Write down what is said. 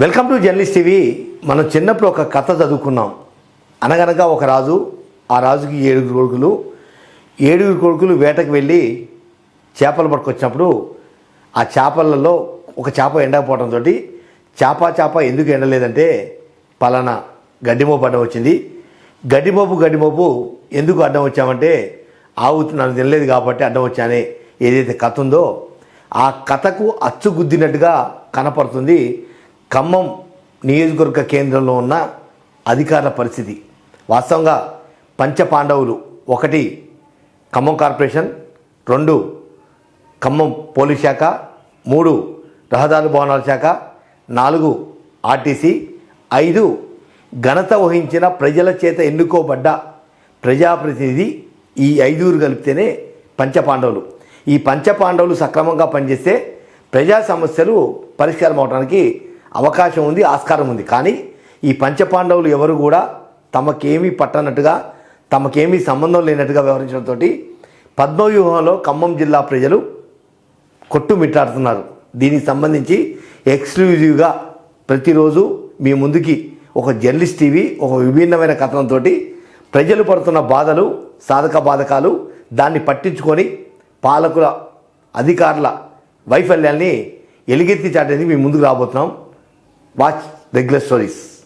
Welcome to journalist TV. మనం చిన్నప్పుడు ఒక కథ చదువుకున్నాం. అనగనగా ఒక రాజు ఆ రాజుకి ఏడుగురు కొడుకులు. ఏడుగురు కొడుకులు వేటకు వెళ్ళి చేపలు పట్టుకొచ్చినప్పుడు ఆ చేపలలో ఒక చేప ఎండకపోవడంతో చేప చేప ఎందుకు ఎండలేదంటే పలానా గడ్డిమోపు అడ్డం వచ్చింది. గడ్డిమోపు గడ్డిమోపు ఎందుకు అడ్డం వచ్చామంటే ఆవు నన్ను తినలేదు కాబట్టి అడ్డం వచ్చానే. ఏదైతే కథ ఉందో ఆ కథకు అచ్చు గుద్దినట్టుగా కనపడుతుంది ఖమ్మం నియోజకవర్గ కేంద్రంలో ఉన్న అధికారుల పరిస్థితి. వాస్తవంగా పంచపాండవులు ఒకటి ఖమ్మం కార్పొరేషన్ రెండు ఖమ్మం పోలీస్ శాఖ మూడు రహదారుల భవనాల శాఖ నాలుగు ఆర్టీసీ ఐదు ఘనత వహించిన ప్రజల చేత ఎన్నుకోబడ్డ ప్రజాప్రతినిధి ఈ ఐదుగురు కలిపితేనే పంచపాండవులు. ఈ పంచపాండవులు సక్రమంగా పనిచేస్తే ప్రజా సమస్యలు పరిష్కారం అవడానికి అవకాశం ఉంది ఆస్కారం ఉంది. కానీ ఈ పంచపాండవులు ఎవరు కూడా తమకేమీ పట్టనట్టుగా తమకేమీ సంబంధం లేనట్టుగా వ్యవహరించడంతో పద్మవ్యూహంలో ఖమ్మం జిల్లా ప్రజలు కొట్టుమిట్టాడుతున్నారు. దీనికి సంబంధించి ఎక్స్క్లూజివ్గా ప్రతిరోజు మీ ముందుకి ఒక జర్నలిస్ట్ టీవీ ఒక విభిన్నమైన కథనంతో ప్రజలు పడుతున్న బాధలు సాధక బాధకాలు దాన్ని పట్టించుకొని పాలకుల అధికారుల వైఫల్యాన్ని ఎలుగెత్తి చాటేది మీ ముందుకు రాబోతున్నాం. Watch the glossaries.